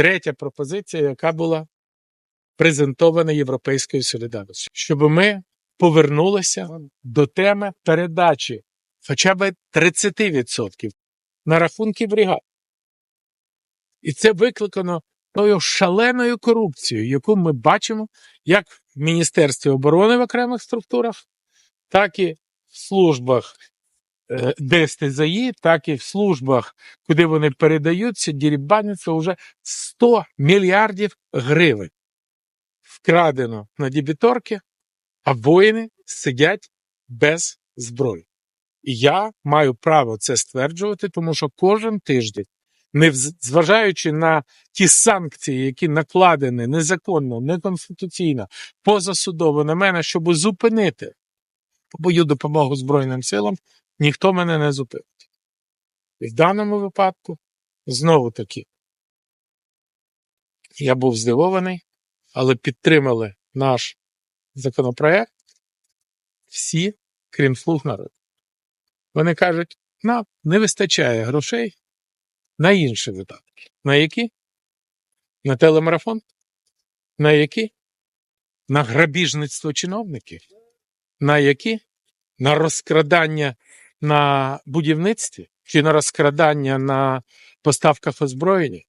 третя пропозиція, яка була презентована Європейською солідарністю, щоб ми повернулися до теми передачі хоча б 30% на рахунки бригад. І це викликано тою шаленою корупцією, яку ми бачимо як в Міністерстві оборони в окремих структурах, так і в службах е, ДСТЗІ, так і в службах, куди вони передаються, дірібаняться вже 100 мільярдів гривень. Вкрадено на дебіторки, а воїни сидять без зброї. І я маю право це стверджувати, тому що кожен тиждень, не зважаючи на ті санкції, які накладені незаконно, неконституційно, позасудово на мене, щоб зупинити мою допомогу Збройним силам, ніхто мене не зупинить. І в даному випадку, знову таки, я був здивований, але підтримали наш законопроект всі, крім слуг народу. Вони кажуть, нам не вистачає грошей на інші видатки. На які? На телемарафон? На які? На грабіжництво чиновників? На які? На розкрадання на будівництві? Чи на розкрадання на поставках озброєння?